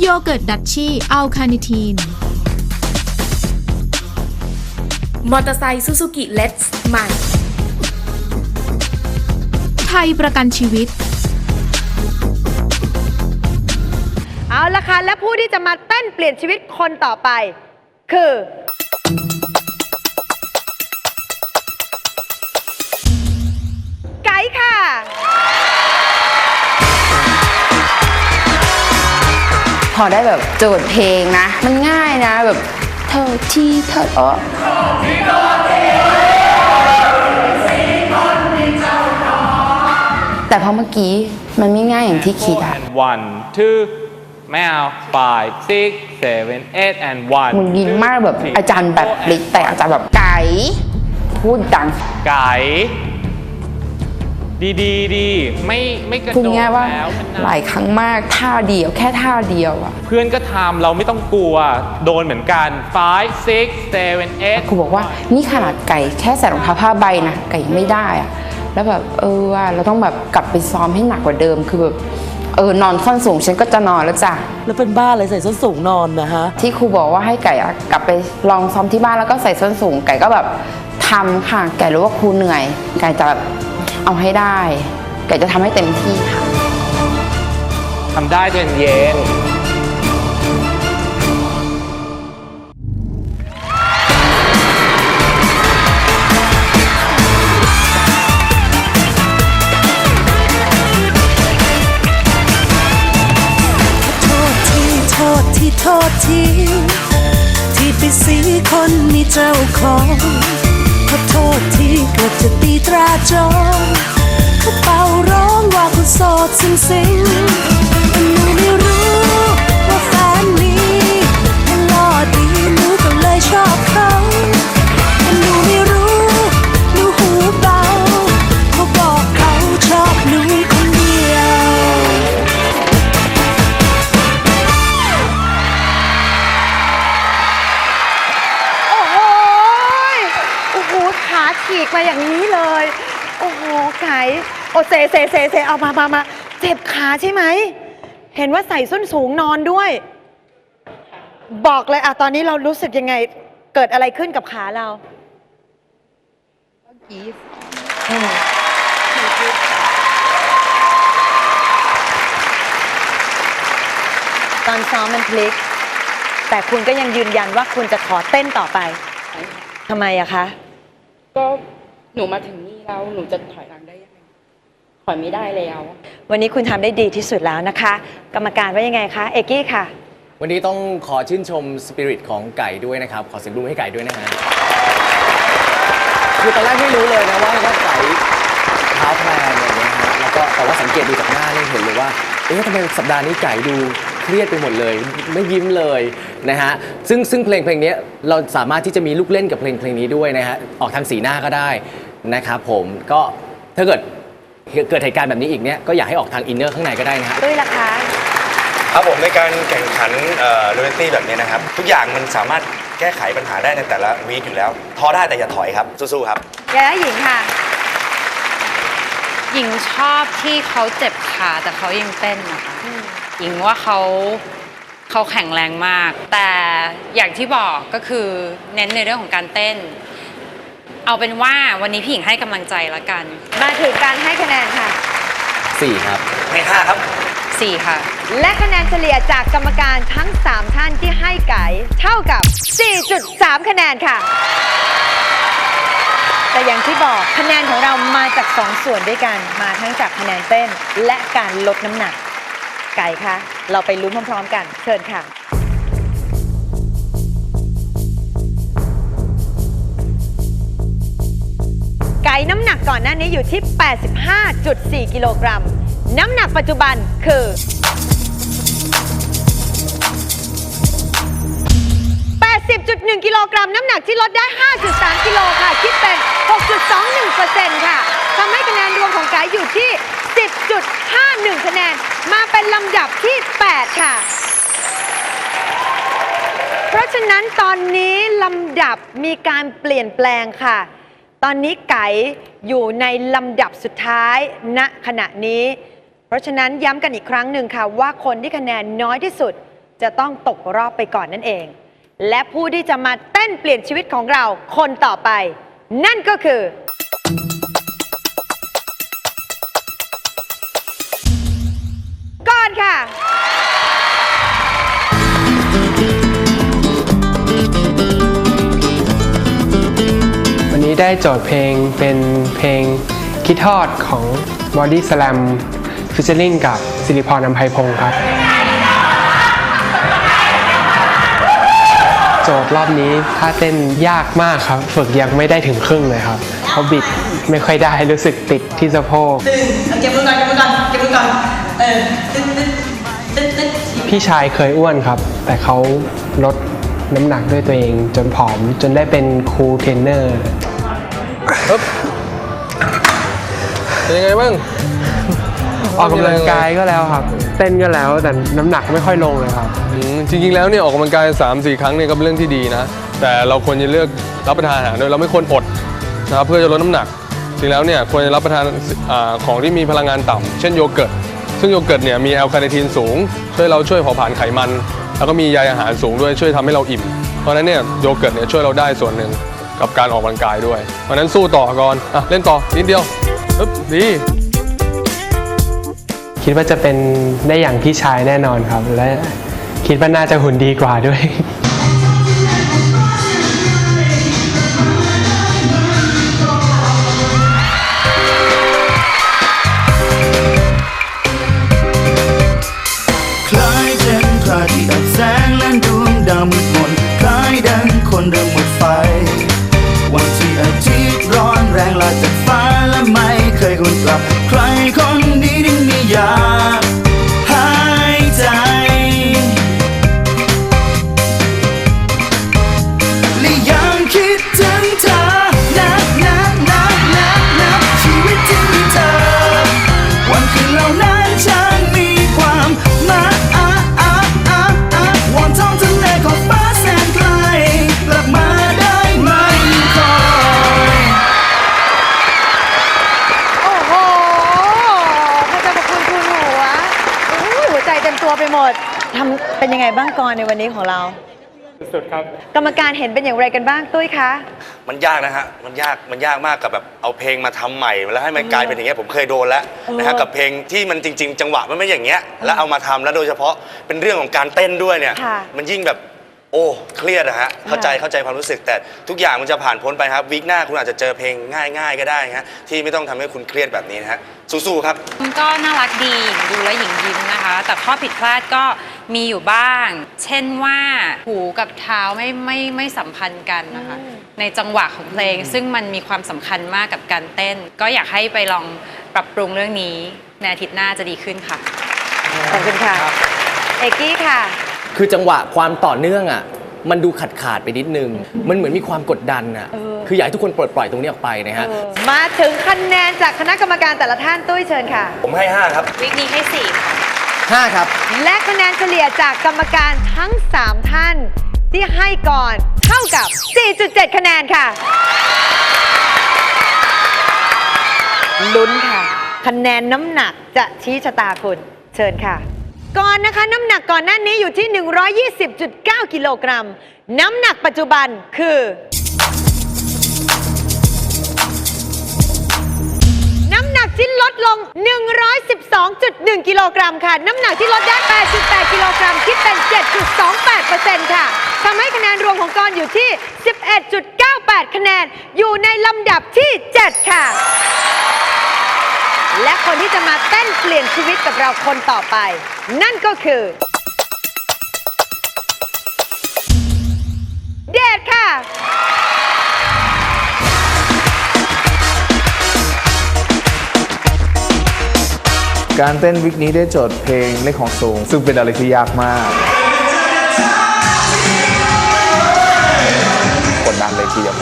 โยเกิร์ตดัชชี่อัลคาเนทีน มอเตอร์ไซค์ซูซูกิเลสใหม่ ไทยประกันชีวิต เอาละค่ะและผู้ที่จะมาเต้นเปลี่ยนชีวิตคนต่อไป คือ อได้แบบโจทย์เพลงนะ มันง่ายนะแบบเธอที่เธออ๋อแต่พอเมื่อกี้มันไม่ง่ายอย่างที่คิดอะ and one two ไม่เอา five six seven eight and one มึงยินมากแบบอาจารย์แบบลิกแต่อาจารย์แบบไก่ พูดดังไก่ ดีดีดีไม่ไม่กระพูดโดดง่ายๆว่าแล้วมันหลายครั้งมากท่าเดียวแค่ท่าเดียวอะเพื่อนก็ทำเราไม่ต้องกลัว โดนเหมือนกัน five six seven eight ครูบอกว่านี่ขนาดไก่แค่ใส่รองเท้าผ้าใบนะไก่ยังไม่ได้อะแล้วแบบเออว่าเราต้องแบบกลับไปซ้อมให้หนักกว่าเดิมคือแบบเออนอนส้นสูงฉันก็จะนอนแล้วจ้ะ แล้วเป็นบ้าอะไรใส่ส้นสูงนอนนะฮะ ที่ครูบอกว่าให้ไก่อะกลับไปลองซ้อมที่บ้านแล้วก็ใส่ส้นสูง ไก่ก็แบบทำค่ะไก่รู้ว่าครูเหนื่อย ไก่จะแบบ เอาให้ได้ไก่จะทำให้เต็มที่ค่ะทำได้จนเย็นโทษทีโทษที่โทษทีที่ไปสีคนมีเจ้าของ บจะตีตราจองเขาเป่าร้องว่าคุณโสดสิงสิงแต่หนู ขาฉีกมาอย่างนี้เลย โอ้โหไก่โอ้เซเซเซเซเอามามามาเจ็บขาใช่ไหม เห็นว่าใส่ส้นสูงนอนด้วย บอกเลยอะตอนนี้เรารู้สึกยังไง เกิดอะไรขึ้นกับขาเราตอนซ้อมมันพลิก แต่คุณก็ยังยืนยันว่าคุณจะขอเต้นต่อไปทำไมอะคะ ก็หนูมาถึงนี่แล้วหนูจะถอยหลังได้ยังไงถอยไม่ได้แล้ว วันนี้คุณทำได้ดีที่สุดแล้วนะคะ กรรมการว่ายังไงคะ เอกกี้ค่ะ วันนี้ต้องขอชื่นชมสปิริตของไก่ด้วยนะครับ ขอเสียงปรบมือให้ไก่ด้วยนะฮะคือตอนแรกไม่รู้เลยนะว่าว่าไก่เท้าแพลนอะไรอย่างเงี้ยฮะแล้วก็แต่ว่าสังเกตดูจากหน้าเนี่ยเห็นเลยว่าเอ๊ะทำไมสัปดาห์นี้ไก่ดู เครียดไปหมดเลย ไม่ยิ้มเลยนะฮะซึ่งซึ่งเพลงเพลงนี้เราสามารถที่จะมีลูกเล่นกับเพลงเพลงนี้ด้วยนะฮะออกทางสีหน้าก็ได้นะครับผมก็ถ้าเกิดเกิดเหตุการณ์แบบนี้อีกเนี่ยก็อยากให้ออกทางอินเนอร์ข้างในก็ได้นะฮะด้วยล่ะคะครับผมในการแข่งขันเอ่อเรนตี้แบบนี้นะครับ ทุกอย่างมันสามารถแก้ไขปัญหาได้ในแต่ละวีคอยู่แล้วท้อได้แต่อย่าถอยครับ สู้ๆครับแกหญิงค่ะ หญิงชอบที่เขาเจ็บขาแต่เขายังเต้นนะคะ หญิงว่าเขาเขาแข็งแรงมาก แต่อย่างที่บอกก็คือเน้นในเรื่องของการเต้น เอาเป็นว่าวันนี้พี่หญิงให้กำลังใจละกัน มาถึงการให้คะแนนค่ะ4ครับ ให้ห้าครับ 4 ค่ะ และคะแนนเฉลี่ยจากกรรมการทั้ง 3 ท่านที่ให้ไก่เท่ากับ 4.3 คะแนนค่ะ แต่อย่างที่บอกคะแนนของเรามาจาก 2 ส่วนด้วยกัน มาทั้งจากคะแนนเต้นและการลดน้ำหนัก ไก่คะเราไปลุ้นพร้อมๆกัน เชิญค่ะ ไก่น้ำหนักก่อนหน้านี้อยู่ที่ 85.4 กิโลกรัม น้ำหนักปัจจุบันคือ 80.1 กิโลกรัม น้ำหนักที่ลดได้ 5.3 กิโลค่ะ คิดเป็น 6.21%ค่ะทำให้คะแนนรวมของไก่อยู่ที่ 10.51 คะแนน มาเป็นลำดับที่ 8 ค่ะ เพราะฉะนั้นตอนนี้ลำดับมีการเปลี่ยนแปลงค่ะ ตอนนี้ไก่อยู่ในลำดับสุดท้ายณขณะนี้ เพราะฉะนั้นย้ำกันอีกครั้งหนึ่งค่ะ ว่าคนที่คะแนนน้อยที่สุดจะต้องตกรอบไปก่อนนั่นเอง และผู้ที่จะมาเต้นเปลี่ยนชีวิตของเราคนต่อไป นั่นก็คือ ได้โจทย์เพลงเป็นเพลงคิดทอดของ Body Slam f e a t u r i n g กับสิริพรอำไพพงศ์ครับ โจทย์รอบนี้ท่าเต้นยากมากครับ ฝึกยังไม่ได้ถึงครึ่งเลยครับ เพราะบิดไม่ค่อยได้รู้สึกติดที่สะโพกเก็บมือก่อนเก็บมือก่อนเก็บมือก่อนเออตึ๊ดตึ๊ดตึ๊ดตึ๊ดพี่ชายเคยอ้วนครับ แต่เขาลดน้ำหนักด้วยตัวเองจนผอมจนได้เป็นครูเทรนเนอร์ เป็นยังไงบ้าง ออกกำลังกายก็แล้วครับ เต้นก็แล้วแต่น้ำหนักไม่ค่อยลงเลยครับ อืมจริงๆ แล้วเนี่ยออกกำลังกาย 3 4 ครั้งเนี่ยก็เป็นเรื่องที่ดีนะ แต่เราควรจะเลือกรับประทานอาหารด้วยเราไม่ควรอดนะครับเพื่อจะลดน้ำหนัก จริงแล้วเนี่ยควรจะรับประทานอาของที่มีพลังงานต่ำเช่นโยเกิร์ต ซึ่งโยเกิร์ตเนี่ยมีแอลคาเนทีนสูง ช่วยเราช่วยเผาผลาญไขมัน แล้วก็มีใยอาหารสูงด้วยช่วยทำให้เราอิ่ม เพราะฉะนั้นเนี่ยโยเกิร์ตเนี่ยช่วยเราได้ส่วนหนึ่ง กับการออกกำลังกายด้วยเพราะฉะนั้นสู้ต่อก่อนอะเล่นต่อนิดเดียวอึ๊บดีคิดว่าจะเป็นได้อย่างพี่ชายแน่นอนครับ และคิดว่าน่าจะหุ่นดีกว่าด้วย คล้ายเช่นพระอาทิตย์อับแสง ใครคนนี้ที่ไม่อยาม ก่อนในวันนี้ของเรา สุดครับ กรรมการเห็นเป็นอย่างไรกันบ้างตุ้ยคะ มันยากนะฮะ มันยาก มันยากมากกับแบบเอาเพลงมาทำใหม่ แล้วให้มันกลายเป็นอย่างเงี้ยผมเคยโดนแล้วนะฮะกับเพลงที่มันจริง ๆ จังหวะมันไม่อย่างเงี้ยแล้วเอามาทำแล้วโดยเฉพาะเป็นเรื่องของการเต้นด้วยเนี่ย ค่ะ มันยิ่งแบบ โอ้เครียดอะฮะเข้าใจเข้าใจความรู้สึก แต่ทุกอย่างมันจะผ่านพ้นไปครับวีคหน้าคุณอาจจะเจอเพลงง่าย ๆ ก็ได้ฮะที่ไม่ต้องทำให้คุณเครียดแบบนี้นะฮะสู้ๆครับ มันก็น่ารักดีหญิงดูแล้วหญิงยิ้มนะคะ แต่ข้อผิดพลาดก็มีอยู่บ้าง เช่นว่าหูกับเท้าไม่ไม่ไม่สัมพันธ์กันนะคะ ในจังหวะของเพลง ซึ่งมันมีความสำคัญมากกับการเต้น ก็อยากให้ไปลองปรับปรุงเรื่องนี้ในอาทิตย์หน้าจะดีขึ้นค่ะ ขอบคุณค่ะ เอกกี้ค่ะ คือจังหวะความต่อเนื่องอะมันดูขาดขาดๆไปนิดนึง มันเหมือนมีความกดดันอะเออคืออยากให้ทุกคนปลดปล่อยตรงนี้ออกไปนะฮะ มาถึงคะแนนจากคณะกรรมการแต่ละท่านตุ้ยเชิญค่ะ ผมให้ 5 ครับ วิกนี้ให้สี่ค่ะ5ครับ และคะแนนเฉลี่ยจากกรรมการทั้ง 3 ท่าน ที่ให้ก่อนเท่ากับ 4.7 คะแนนค่ะ ลุ้นค่ะ คะแนนน้ำหนักจะชี้ชะตาคุณ เชิญค่ะ ก่อนนะคะ น้ำหนักก่อนหน้านี้อยู่ที่ 120.9 กิโลกรัม น้ำหนักปัจจุบันคือ น้ำหนักที่ลดลง 112.1 กิโลกรัมค่ะ น้ำหนักที่ลดได้ 8.8 กิโลกรัม คิดเป็น 7.28%ค่ะทำให้คะแนนรวมของกรอยู่ที่ 11.98 คะแนน อยู่ในลำดับที่ 7 ค่ะ และคนที่จะมาเต้นเปลี่ยนชีวิตกับเราคนต่อไป นั่นก็คือ เดชค่ะ การเต้นวิกนี้ได้โจทย์เพลงเล่นของสูง ซึ่งเป็นอะไรที่ยากมาก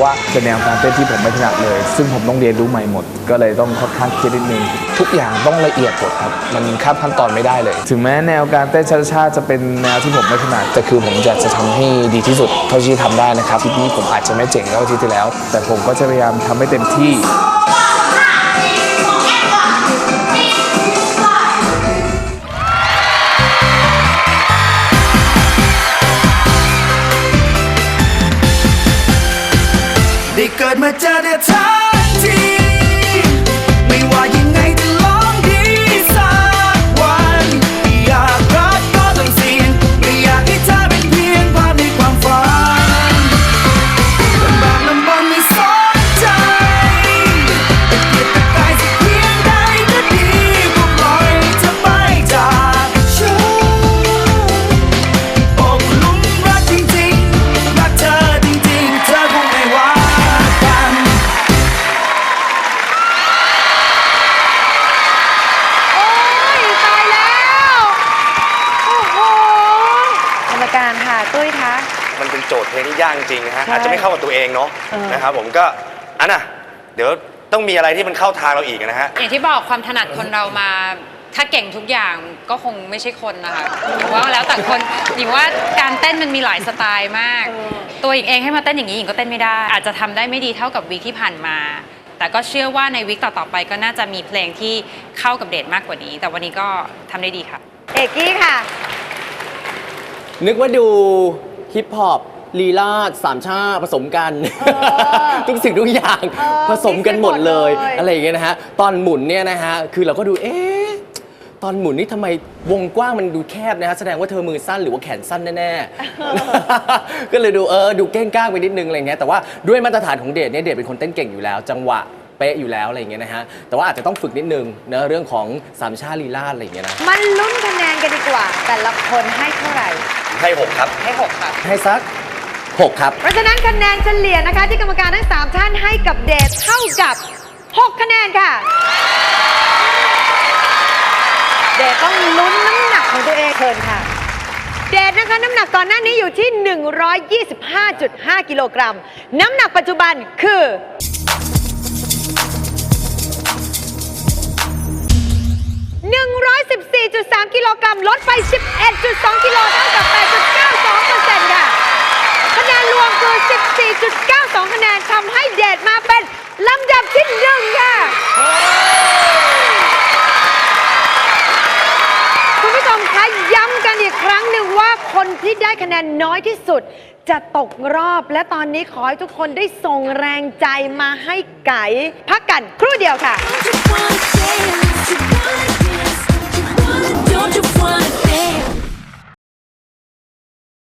ราะว่าเป็นแนวการเต้นที่ผมไม่ถนัดเลย ซึ่งผมต้องเรียนรู้ใหม่หมด ก็เลยต้องค่อนข้างเครียดนิดนึงทุกอย่างต้องละเอียดหมดครับ มันข้ามขั้นตอนไม่ได้เลย ถึงแม้แนวการเต้นช้าๆจะเป็นแนวที่ผมไม่ถนัดแต่คือผมอยากจะทำให้ดีที่สุดเท่าที่ทำได้นะครับทีนี้ผมอาจจะไม่เจ๋งเท่าที่ที่แล้ว แต่ผมก็จะพยายามทำให้เต็มที่ มาเจอเธอ กรรมการค่ะตุ้ยคะ มันเป็นโจทย์เพลงที่ยากจริงนะฮะใช่อาจจะไม่เข้ากับตัวเองเนาะเออ นะครับผมก็อันน่ะเดี๋ยวต้องมีอะไรที่มันเข้าทางเราอีกนะฮะอย่างที่บอกความถนัดคนเรามา ถ้าเก่งทุกอย่างก็คงไม่ใช่คนนะคะหรือว่าแล้วแต่คนหญิงว่าการเต้นมันมีหลายสไตล์มาก ตัวหญิงเองให้มาเต้นอย่างนี้หญิงก็เต้นไม่ได้ อาจจะทำได้ไม่ดีเท่ากับวีคที่ผ่านมา แต่ก็เชื่อว่าในวีคต่อๆไปก็น่าจะมีเพลงที่เข้ากับเดทมากกว่านี้ แต่วันนี้ก็ทำได้ดีค่ะ เอกกี้ค่ะ นึกว่าดูฮิปฮอปลีลาดสามชาผสมกันทุกสิ่งทุกอย่างเออผสมกันหมดเลยมิกซ์กันหมดเลย อะไรอย่างเงี้ยนะฮะ ตอนหมุนเนี่ยนะฮะ คือเราก็ดู เอ๊ะ ตอนหมุนนี่ทำไมวงกว้างมันดูแคบนะฮะ แสดงว่าเธอมือสั้นหรือว่าแขนสั้นแน่ๆ ก็เลยดูเออ ดูเก้งก้างไปนิดนึงอะไรเงี้ย แต่ว่าด้วยมาตรฐานของเดทเนี่ย เดทเป็นคนเต้นเก่งอยู่แล้ว จังหวะเป๊ะอยู่แล้วอะไรอย่างเงี้ยนะฮะ แต่ว่าอาจจะต้องฝึกนิดนึงเนะเรื่องของสามชาลีลาดอะไรอย่างเงี้ยนะ มันลุ้นคะแนนกันดีกว่า แต่ละคนให้เท่าไหร่ ให้ 6 ครับ ให้6ค่ะ ให้สัก 6 ครับ เพราะฉะนั้นคะแนนเฉลี่ยนะคะที่กรรมการทั้ง 3 ท่านให้กับเดทเท่ากับ 6 คะแนนค่ะ เดทต้องลุ้นน้ำหนักของตัวเองเชิญค่ะ เดทนะคะน้ำหนักก่อนหน้านี้อยู่ที่ 125.5 กิโลกรัม น้ำหนักปัจจุบันคือ 114.3 กิโลกรัมลดไป 11.2 กิโลเท่ากับ 8.92%ค่ะ คะแนนรวมคือ 14.92 คะแนนทำให้เดทมาเป็นลำดับที่หนึ่งค่ะ คุณผู้ชมคะย้ำกันอีกครั้งหนึ่งว่าคนที่ได้คะแนนน้อยที่สุด จะตกรอบและตอนนี้ขอให้ทุกคนได้ส่งแรงใจมาให้ไก่พักกันครู่เดียวค่ะ Don't you wanna